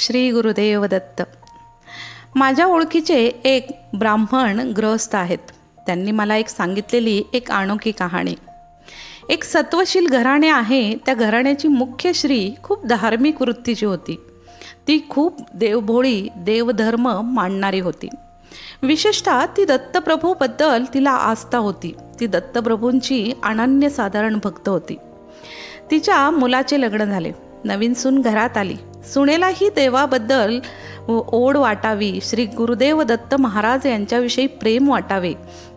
श्री गुरुदेव दत्त. माझ्या ओळखीचे एक ब्राह्मण ग्रहस्थ आहेत. त्यांनी मला एक सांगितलेली एक अनोखी कहाणी. एक सत्वशील घराणे आहे. त्या घराण्याची मुख्य श्री खूप धार्मिक वृत्तीची होती. ती खूप देवभोळी देवधर्म मांडणारी होती. विशेषतः ती दत्तप्रभूबद्दल तिला आस्था होती. ती दत्तप्रभूंची अनन्यसाधारण भक्त होती. तिच्या मुलाचे लग्न झाले. नवीन सून घरात आली. सुनेलाही देवाबद्दल ओढ वाटावी. श्री गुरुदेव दत्त महाराज यांच्याविषयी प्रेम वाटावे.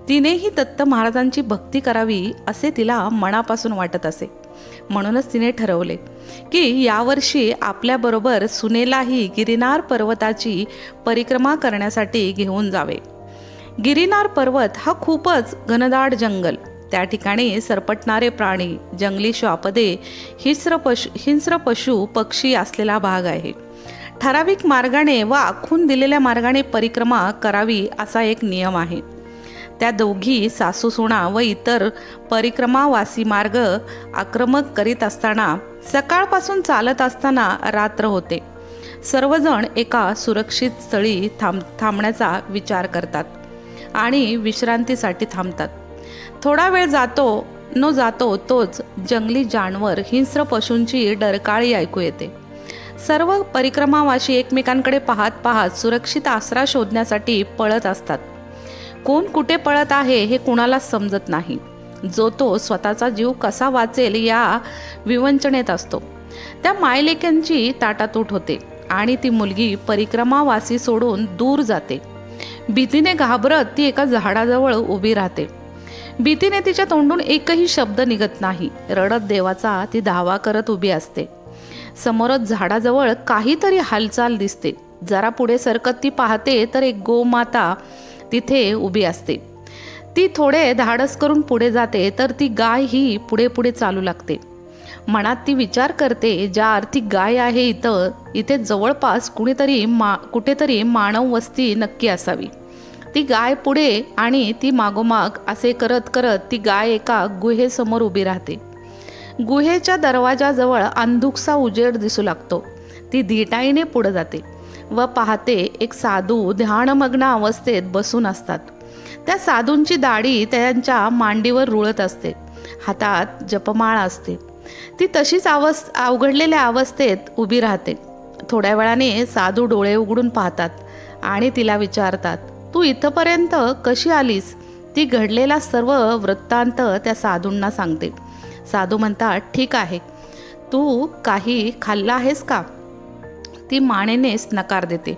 तिनेही दत्त महाराजांची भक्ती करावी असे तिला मनापासून वाटत असे. म्हणूनच तिने ठरवले की यावर्षी आपल्याबरोबर सुनेलाही गिरिनार पर्वताची परिक्रमा करण्यासाठी घेऊन जावे. गिरिनार पर्वत हा खूपच घनदाट जंगल. त्या ठिकाणी सरपटणारे प्राणी जंगली श्वापदे हिस्र पशु हिंस्र पशु पक्षी असलेला भाग आहे. ठराविक मार्गाने व आखून दिलेल्या मार्गाने परिक्रमा करावी असा एक नियम आहे. त्या दोघी सासू सुना व इतर परिक्रमावासी मार्ग आक्रमक करीत असताना सकाळपासून चालत असताना रात्र होते. सर्वजण एका सुरक्षित स्थळी थांब थांबण्याचा विचार करतात आणि विश्रांतीसाठी थांबतात. थोडा वेळ जातो न जातो तोच जंगली जानवर हिंस्र पशूंची डरकाळी ऐकू येते. सर्व परिक्रमावाशी एकमेकांकडे पाहत पाहत सुरक्षित आसरा शोधण्यासाठी पळत असतात. कोण कुठे पळत आहे हे कुणाला समजत नाही. जो तो स्वतःचा जीव कसा वाचेल या विवंचनेत असतो. त्या मायलेक्यांची ताटातूट होते आणि ती मुलगी परिक्रमावासी सोडून दूर जाते. भीतीने घाबरत ती एका झाडाजवळ उभी राहते. भीतीने तिच्या तोंडून एकही शब्द निघत नाही. रडत देवाचा ती धावा करत उभी असते. समोरच झाडाजवळ काहीतरी हालचाल दिसते. जरा पुढे सरकत ती पाहते तर एक गोमाता तिथे उभी असते. ती थोडे धाडस करून पुढे जाते तर ती गाय ही पुढे पुढे चालू लागते. मनात ती विचार करते ज्या अर्थी गाय आहे इथं इथे जवळपास कुणीतरी मा कुठेतरी मानव वस्ती नक्की असावी. ती गाय पुढे आणि ती मागोमाग असे करत करत ती गाय एका गुहेसमोर उभी राहते. गुहेच्या दरवाजाजवळ अंधुकसा उजेड दिसू लागतो. ती धीटाईने पुढे जाते व पाहते एक साधू ध्यानमग्न अवस्थेत बसून असतात. त्या साधूंची दाढी त्यांच्या मांडीवर रुळत असते. हातात जपमाळ असते. ती तशीच अवस् अवघडलेल्या अवस्थेत उभी राहते. थोड्या वेळाने साधू डोळे उघडून पाहतात आणि तिला विचारतात तू इथंपर्यंत कशी आलीस? ती घडलेला सर्व वृत्तांत त्या साधूंना सांगते. साधू म्हणतात ठीक आहे. तू काही खाल्ला आहेस का? ती मानेनेच नकार देते.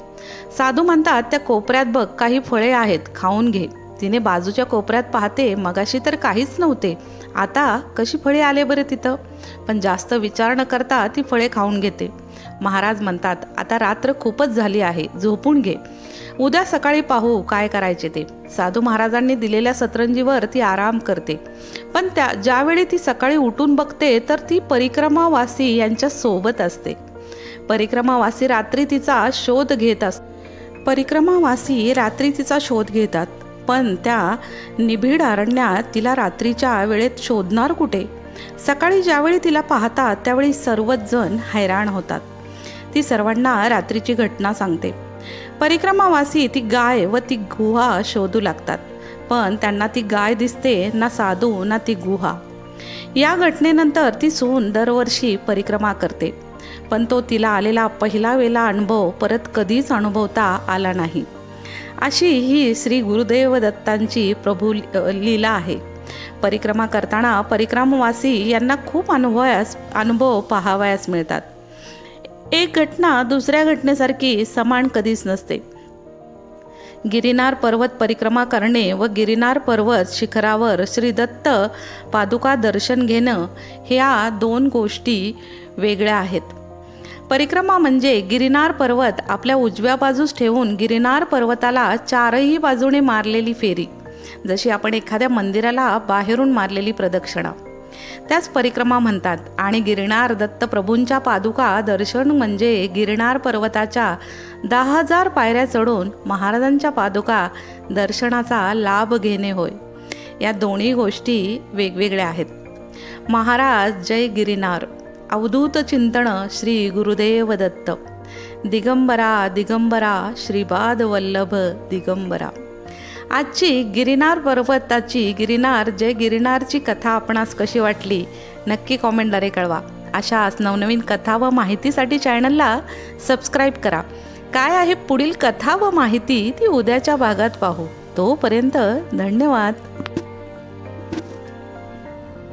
साधू म्हणतात त्या कोपऱ्यात बघ काही फळे आहेत खाऊन घे. तिने बाजूच्या कोपऱ्यात पाहते मगाशी तर काहीच नव्हते. आता कशी फळे आले बरे तिथं? पण जास्त विचार न करता ती फळे खाऊन घेते. महाराज म्हणतात आता रात्र खूपच झाली आहे झोपून घे. उद्या सकाळी पाहू काय करायचे ते. साधू महाराजांनी दिलेल्या सतरंजीवर ती आराम करते. पण त्या ज्यावेळी ती सकाळी उठून बघते तर ती परिक्रमावासी यांच्या सोबत असते. परिक्रमावासी रात्री तिचा शोध घेत अस परिक्रमावासी रात्री तिचा शोध घेतात. पण त्या निबिड अरण्यात तिला रात्रीच्या वेळेत शोधणार कुठे? सकाळी ज्यावेळी तिला पाहतात त्यावेळी सर्वच जण हैराण होतात. ती सर्वांना रात्रीची घटना सांगते. परिक्रमावासी ती गाय व ती गुहा शोधू लागतात. पण त्यांना ती गाय दिसते ना साधू ना ती गुहा. या घटनेनंतर ती सून दरवर्षी परिक्रमा करते. पण तो तिला आलेला पहिला वेला अनुभव परत कधीच अनुभवता आला नाही. अशी ही श्री गुरुदेव दत्तांची प्रभू लीला आहे. परिक्रमा करताना परिक्रमवासी यांना खूप अनुभवास अनुभव पाहावयास मिळतात. एक घटना दुसऱ्या घटनेसारखी समान कधीच नसते. गिरिनार पर्वत परिक्रमा करणे व गिरिनार पर्वत शिखरावर श्री दत्त पादुका दर्शन घेणं ह्या दोन गोष्टी वेगळ्या आहेत. परिक्रमा म्हणजे गिरिनार पर्वत आपल्या उजव्या बाजूस ठेवून गिरिनार पर्वताला चारही बाजूने मारलेली फेरी जशी आपण एखाद्या मंदिराला बाहेरून मारलेली प्रदक्षिणा. त्याच परिक्रमा म्हणतात आणि गिरणार दत्तप्रभूंच्या पादुका दर्शन म्हणजे गिरणार पर्वताच्या दहा हजार पायऱ्या चढून महाराजांच्या पादुका दर्शनाचा लाभ घेणे होय. या दोन्ही गोष्टी वेगवेगळ्या आहेत. महाराज जय गिरिनार. अवधूत चिंतन श्री गुरुदेव दत्त दिगंबरा दिगंबरा श्रीपाद वल्लभ दिगंबरा. आजची गिरिनार पर्वताची गिरिनार जय गिरिनारची कथा आपणास कशी वाटली? नक्की कॉमेंटद्वारे कळवा. अशाच नवनवीन कथा व माहितीसाठी चॅनलला सबस्क्राईब करा. काय आहे पुढील कथा व माहिती ती उद्याच्या भागात पाहू. तोपर्यंत धन्यवाद.